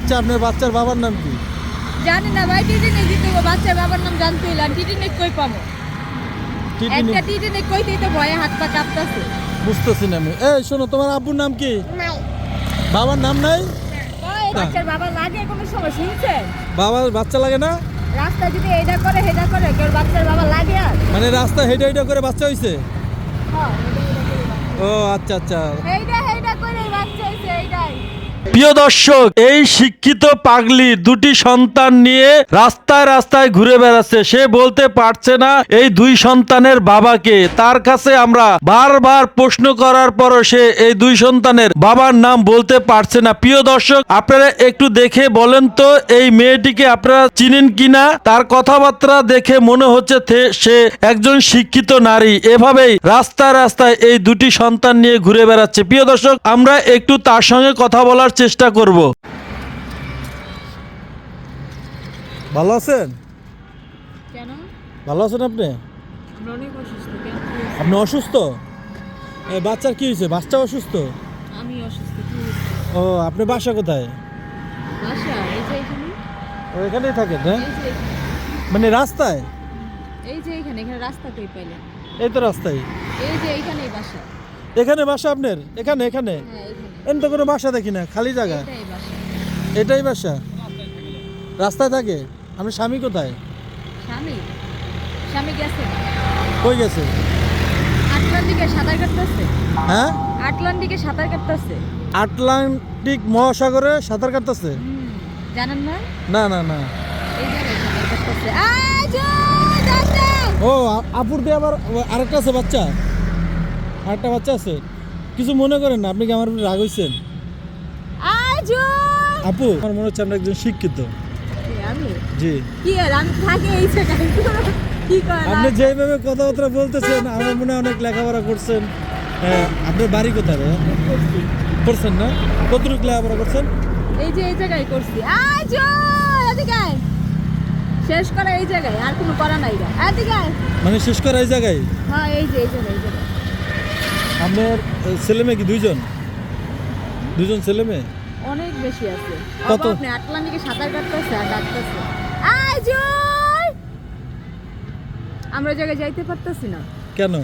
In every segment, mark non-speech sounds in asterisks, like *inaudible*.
বাচ্চা আপনার বাচ্চার বাবার নাম কি? জানি না ভাই টিটি নেই দিতে বাচ্চার বাবার নাম জানতে হইলে। আর টিটি নেই কই পাবো? টিটি একটা টিটি নেই কইতেই তো ভয়ে হাত পা কাঁপতাছে। বুঝতেছি না আমি। এই শোনো তোমার আব্বুর নাম কি? বাবার নাম নাই? বাচ্চার বাবা লাগে কোনো সময় শুনছেন বাবার বাচ্চা লাগে না? রাস্তা যদি এইটা করে হেটা করে কেউ বাচ্চার বাবা লাগে আর? মানে রাস্তা হেঁটে হেঁটে করে বাচ্চা হইছে? হ্যাঁ। ও আচ্ছা আচ্ছা। এইটা এইটা করে বাচ্চা হইছে এইটাই প্রিয় দর্শক, এই শিক্ষিত পাগলি দুটি সন্তান নিয়ে রাস্তায় রাস্তায় ঘুরে বেড়াচ্ছে। সে বলতে পারছে না এই দুই সন্তানের বাবাকে। তার কাছে আমরা বারবার প্রশ্ন করার পরও সে এই দুই সন্তানের বাবার নাম বলতে পারছে না। প্রিয় দর্শক, আপনারা একটু দেখে বলেন তো, এই মেয়েটিকে আপনারা চিনেন কিনা? তার কথাবার্তা দেখে মনে হচ্ছে সে একজন শিক্ষিত নারী। এভাবেই রাস্তায় রাস্তায় এই দুটি সন্তান নিয়ে ঘুরে বেড়াচ্ছে। প্রিয় দর্শক, আমরা একটু তার সঙ্গে কথা বলার চেষ্টা করব। ভালো আছেন? কেন? ভালো আছেন আপনি? আপনি অসুস্থ? এ, বাচ্চার কি হয়েছে? বাচ্চা অসুস্থ? আমি অসুস্থ ও আপনি বাসা কোথায়? বাসা এই যে এখানে। ও এখানেই থাকেন হ্যাঁ। মানে রাস্তায়? এই যে এখানে এখানে রাস্তা কই পাইলেন। এই তো রাস্তায়। এই যে এইখানেই বাসা। এখানে বাসা আপনার? এখানে এখানে? হ্যাঁ এখানে। এমন তো কোনো বাসা দেখি না খালি জায়গা? এটাই বাসা। রাস্তায় থাকে? আপনার স্বামী কোথায়? স্বামী? স্বামী গেছে। কই গেছে? আটলান্টিকে সাঁতার কাটতেছে। হ্যাঁ? আটলান্টিকে সাঁতার কাটতেছে। আটলান্টিক মহাসাগরে সাঁতার কাটতেছে? জানেন না? না না না। ও আপুর দিয়ে আবার আরেকটা আছে বাচ্চা? আরেকটা বাচ্চা আছে? কিছু মনে করেন না আপনি কি আমার উপর রাগ হয়েছেন আজো আপু আমার মনে হচ্ছে আমরা একজন শিক্ষিত। আমি? জি। কি আর আমি থাকি এই জায়গায়। আপনি যেভাবে কথাবার্তা বলতেছেন আমার মনে অনেক লেখাপড়া করছেন। হ্যাঁ, আপনার বাড়ি কোথায় রে? করছেন না? কতটুকু লেখাপড়া করছেন? এই যে এই জায়গায় করছি। শেষ করা এই জায়গায় আর কোনো করা নাই মানে শেষ করা এই জায়গায়? হ্যাঁ এই যে এই জায়গায়। আপনার ছেলে মেয়ে কি দুইজন? দুইজন ছেলে মেয়ে? অনেক বেশি আছে। কত? আপনি আটলান্টিকে সাঁতার কাটতেছে আর ডাকতেছে। আজো আমরা জায়গায় যাইতে পারতেছি না। কেন?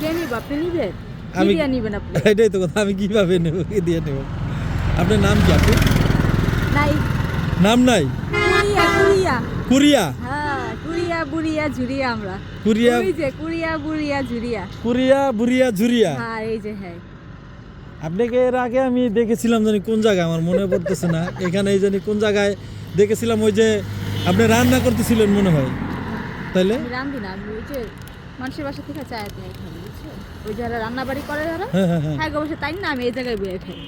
কে নিব? আপনি নিবেন আমি- নিবেন আপনি? এটাই তো কথা আমি কীভাবে নেব কি দিয়ে নেব? আপনার নাম কি আপু নাই। নাম নাই? কুড়িয়া কুরিয়া? হ্যাঁ। বুড়িয়া ঝুরিয়া আমরা। কুরিয়া ওই যে কুড়িয়া বুড়িয়া ঝুরিয়া কুরিয়া বুরিয়া ঝুরিয়া হ্যাঁ এই যে হ্যাঁ। আপনাকে এর আগে আমি দেখেছিলাম জানি কোন জায়গায় আমার মনে পড়তেছে না। এখানে এই জানি কোন জায়গায় দেখেছিলাম ওই যে আপনি রান্না করতেছিলেন মনে হয়। তাইলে? রান্ধি না আমি ওই যে মানুষের বাসা থেকে চায় আপনি খাই বুঝছ? ওই যারা রান্না বাড়ি করে যারা হ্যাঁ হ্যাঁ হ্যাঁ। হ্যাঁ তাই না আমি এই জায়গায় বয়ে খাই।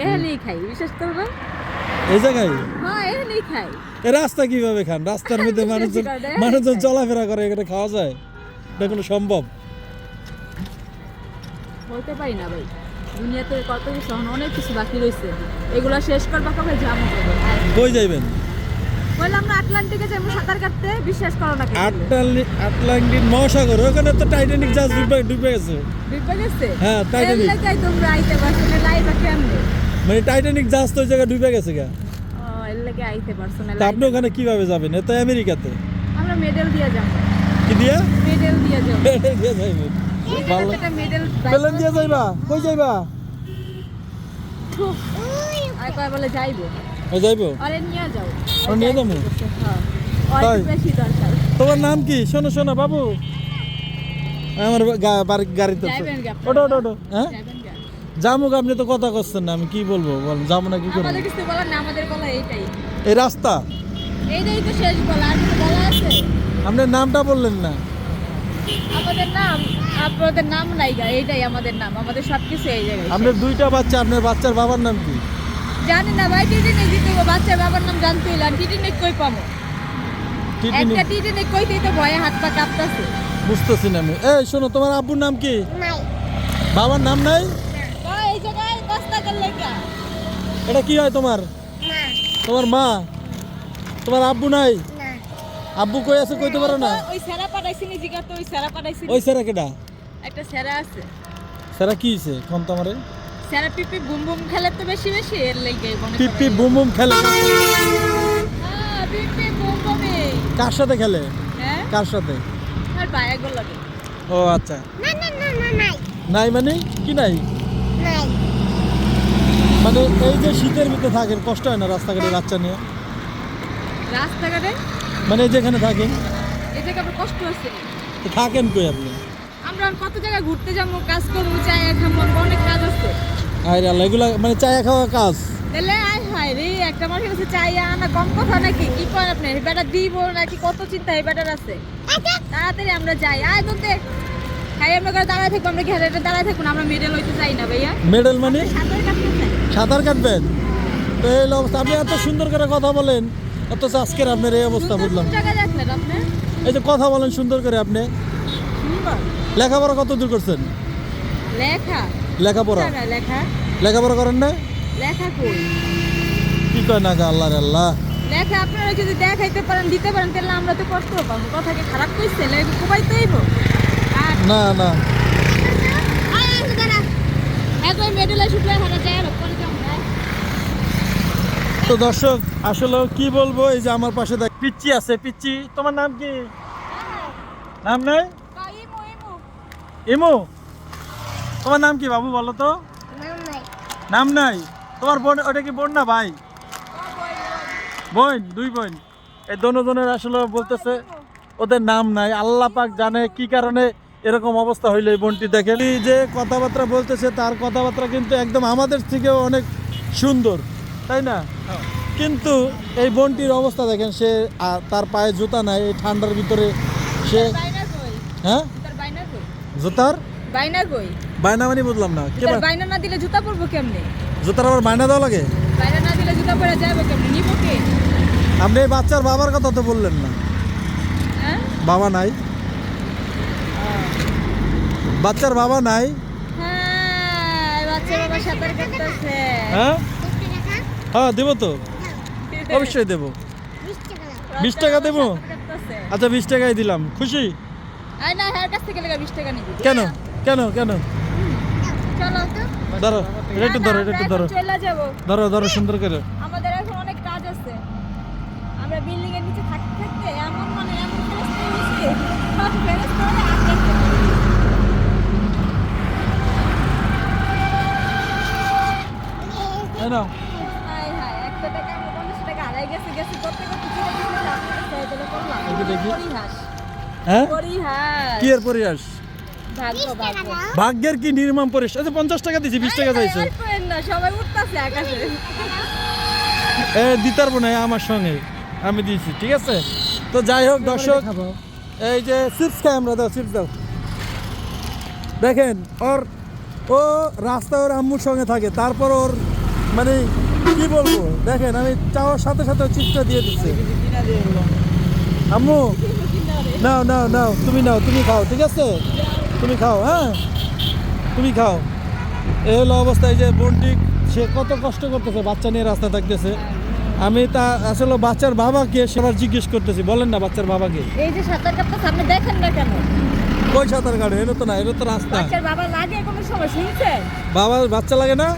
এখানেই খাই বিশেষ করে এই জায়গায়? হ্যাঁ এ রাস্তা কীভাবে খান? রাস্তার মধ্যে *laughs* মানুষজন মানুষজন। চলাফেরা করে এখানে খাওয়া যায়? এটা কোনো সম্ভব? বলতে পারি না ভাই। দুনিয়াতে কত কিছু অনেক কিছু বাকি রয়েছে। এগুলো শেষ করবা কবে যাব কবে। কই যাইবেন? বললাম না আটলান্টিকে যাব সাঁতার কাটতে। বিশ্বাস করো না আটলান্টিক আটলান্টিক মহাসাগর ওখানে তো টাইটানিক জাহাজ ডুবে ডুবে গেছে। ডুবে গেছে? হ্যাঁ। এর তোমরা আইতে পারছ না লাইভা কেমনে? মানে টাইটানিক জাহাজ তো ওই জায়গায় ডুবে গেছে গা। তা আপনি ওখানে কীভাবে যাবেন? এ তো আমেরিকাতে। আমরা মেডেল দিয়ে যাব। কি দিয়া? মেডেল দিয়ে যাব। দিয়ে *laughs* ভালো। মেডেল দিয়ে যাইবা? কই যাইবা? আর কয় বলে যাইবো? ও যাইবো? আরে নিয়ে যাও। ওরে নিয়ে যাব? হ্যাঁ। তোমার নাম কি? শোনো শোনো বাবু। আমার গাড়িতে ওটো ওটো ওটো হ্যাঁ? জামুক আপনি তো কথা করছেন না আমি কি বলব? বল যাব না কি করব? আমাদের কিছু বলার না আমাদের বলা এইটাই। এই রাস্তা। এইটাই তো শেষ বলা আর কিছু বলা আছে? আপনার নামটা বললেন না। আমাদের নাম আপনাদের নাম নাই গা এইটাই আমাদের নাম আমাদের সব কিছু এই জায়গায় আপনার দুইটা বাচ্চা আপনার বাচ্চার বাবার নাম কি? জানি না ভাই টিটি নেই দিতে বাচ্চার বাবার নাম জানতে হইলে আর টিটি নেই কই পাবো? টিটি একটা টিটি নেই কইতেই তো ভয়ে হাত পা কাঁপতাছে। বুঝতেছি না আমি। এই শোনো তোমার আব্বুর নাম কি? বাবার নাম নাই? এটা কি হয় তোমার? তোমার মা? তোমার আব্বু নাই? আব্বু কই আছে কইতে পারো না? ওই সেরা পাঠাইছি নি জিগা তো ওই সেরা পাঠাইছি। ওই স্যারা কেডা? একটা সেরা আছে। স্যারা কি হয়েছে কোন তোমারে। স্যারা পিপি বুম বুম খেলে তো বেশি বেশি এর লেগে পিপি বুম বুম খেলে হ্যাঁ, পিপি বুম বুমই। কার সাথে খেলে? হ্যাঁ? কার সাথে? আর বায়াগুলো লাগে ও আচ্ছা। না না না না নাই। নাই মানে? কি নাই? নাই। মানে এই যে শীতের ভিতরে থাকেন কষ্ট হয় না রাস্তাঘাটে বাচ্চা নিয়ে? রাস্তাঘাটে? মানে এই যেখানে থাকেন? এই আবার কষ্ট হচ্ছে। থাকেন কই আপনি? আমরা কত জায়গায় ঘুরতে যাব কাজ করব চাই খাব অনেক কাজ আছে। আর আল্লাহ এগুলা মানে চায়া খাওয়া কাজ? তাহলে আয় হায় রে একটা মানুষের কাছে চাই আনা কম কথা নাকি? কি কয় আপনি এই বেটা দিব নাকি? কত চিন্তা এই বেটার আছে। তাড়াতাড়ি আমরা যাই। আয় বলতে হ্যাঁ আমরা করে দাঁড়ায় থাকব আমরা ঘেরে দাঁড়ায় থাকব না, আমরা মেডেল হইতে চাই না ভাইয়া। মেডেল মানে? সাঁতার কাটতে চাই। সাঁতার কাটবেন? তো এই অবস্থা। আপনি এত সুন্দর করে কথা বলেন অথচ আজকের আপনার এই অবস্থা বুঝলাম। এই যে কথা বলেন সুন্দর করে আপনি। লেখাপড়া কত দূর করছেন? লেখা। লেখাপড়া? লেখা? লেখাপড়া করেন না? কি কয় না গা আল্লাহ। আল্লাহ লেখা আপনারা যদি দেখাইতে পারেন দিতে পারেন তাহলে আমরা তো কষ্ট পাবো। কথা কি খারাপ কইছে? লেখা কোবাই তো হইব আর না না। একই মেডেলে শুকলে হারা যায়। তো দর্শক, আসলে কি বলব, এই যে আমার পাশে দেখ পিচ্চি আছে, পিচ্চি। তোমার নাম কি? নাম নাই? ইমু। তোমার নাম কি বাবু, বলো তো? নাম নাই। তোমার বোন, ওটা কি বোন না ভাই? বোন, দুই বোন। এই দনোজনের আসলে বলতেছে, ওদের নাম নাই। আল্লাহ পাক জানে কি কারণে এরকম অবস্থা হইল এই বোনটি দেখেন। যে কথাবার্তা বলতেছে, তার কথাবার্তা কিন্তু একদম আমাদের থেকেও অনেক সুন্দর। তাই না? কিন্তু এই বোনটির অবস্থা দেখেন সে তার পায়ে জুতা নাই এই ঠান্ডার ভিতরে সে হ্যাঁ? বাইনা কই জুতার? বাইনা কই বায়না মানে বুঝলাম না। কে তোর বা- বাইনা না দিলে জুতা পরবো কেমনে? জুতার আবার বায়না দেওয়া লাগে? বাইনা না দিলে জুতা পরে যাব কেমনে? নিবো কে? আপনি এই বাচ্চার বাবার কথা তো বললেন না। হ্যাঁ? বাবা নাই। বাচ্চার বাবা নাই। হ্যাঁ এই বাচ্চা বাবা সাঁতার কাটতেছে। হ্যাঁ? হ্যাঁ দেবো তো? অবশ্যই দেবো। বিশ টাকা দেবো? আচ্ছা বিশ টাকাই দিলাম। খুশি? নিবি। কেন? কেন কেন? ধরো এটা একটু ধরো এটা একটু ধরো। ধরো ধরো সুন্দর করে। আমাদের এখন অনেক কাজ আছে। আমরা বিল্ডিং এর নিচে থাকতে থাকতে এমন মানে এমন ফেরস্তা হয়েছে সব ফেরস্তা হয়ে আটকে গেছে। এই নাও হায় হায়, একটা টাকা আমার পঞ্চাশ টাকা হারাই গেছে, গেছে করতে করতে চলে গেছে, আপনার কাছে তাহলে করলাম। একটু দেখি। হ্যাঁ। কি এর পরিহাস? ভাগ্য, ভাগ্য। ভাগ্যের কি নির্মাণ পরিস আচ্ছা পঞ্চাশ টাকা দিছি বিশ টাকা চাইছো। এ দিতার বোন আমার সঙ্গে। আমি দিয়েছি ঠিক আছে? তো যাই হোক দর্শক এই যে চিপস খাই আমরা দাও চিপস দাও। দেখেন ওর ও রাস্তা ওর আম্মুর সঙ্গে থাকে তারপর ওর মানে কি বলব? দেখেন আমি চাওয়ার সাথে সাথে চিপসটা দিয়ে দিচ্ছি। আম্মু নাও নাও নাও তুমি নাও তুমি খাও ঠিক আছে? তুমি খাও হ্যাঁ? তুমি খাও। এই হলো অবস্থা এই যে বোনটি সে কত কষ্ট করতেছে বাচ্চা নিয়ে রাস্তা থাকতেছে। আমি তা আসলে বাচ্চার বাবাকে সেবার জিজ্ঞেস করতেছি বলেন না বাচ্চার বাবাকে। এই যে সাঁতার কাটতেছে আপনি দেখেন না কেন? কই সাঁতার কাটে? এটা তো না এটা তো রাস্তা। বাচ্চার বাবা লাগে কোনো সময় শুনছেন? বাবা বাচ্চা লাগে না?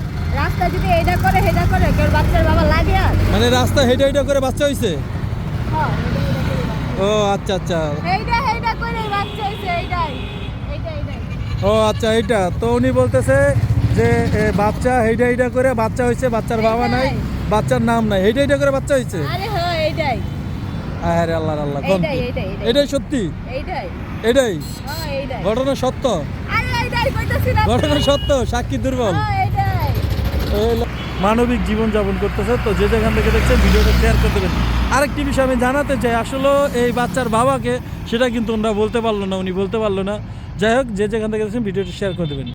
রাস্তা যদি এটা করে হেটা করে কেউ বাচ্চার বাবা লাগে আর? মানে রাস্তা হেঁটে হেঁটে করে বাচ্চা হয়েছে হ্যাঁ, হেডা হেডা করে বাচ্চা। ও আচ্ছা আচ্ছা। এইটা এইটা করে বাচ্চা হইছে এইটাই ও আচ্ছা এইটা। তো উনি বলতেছে যে বাচ্চা হেঁটে হেঁটে করে বাচ্চা হয়েছে বাচ্চার বাবা নাই বাচ্চার নাম নাই। হেঁটে হেঁটে করে বাচ্চা হয়েছে? আরে হ্যাঁ এইটাই। আরে আল্লাহ আল্লাহ কোন। এটাই সত্যি? এইটাই। এটাই হ্যাঁ ঘটনা সত্য? আরে এইটাই কইতাছি না। ঘটনা সত্য সাক্ষী দুর্বল। মানবিক জীবন যাপন করতেছে তো যে যেখান থেকে দেখছেন ভিডিওটা শেয়ার করে দেবেন। আরেকটি বিষয় আমি জানাতে চাই আসলে এই বাচ্চার বাবাকে সেটা কিন্তু ওনারা বলতে পারল না, উনি বলতে পারল না। যাই হোক, যে যেখান থেকে ভিডিওটি শেয়ার করে দেবেন।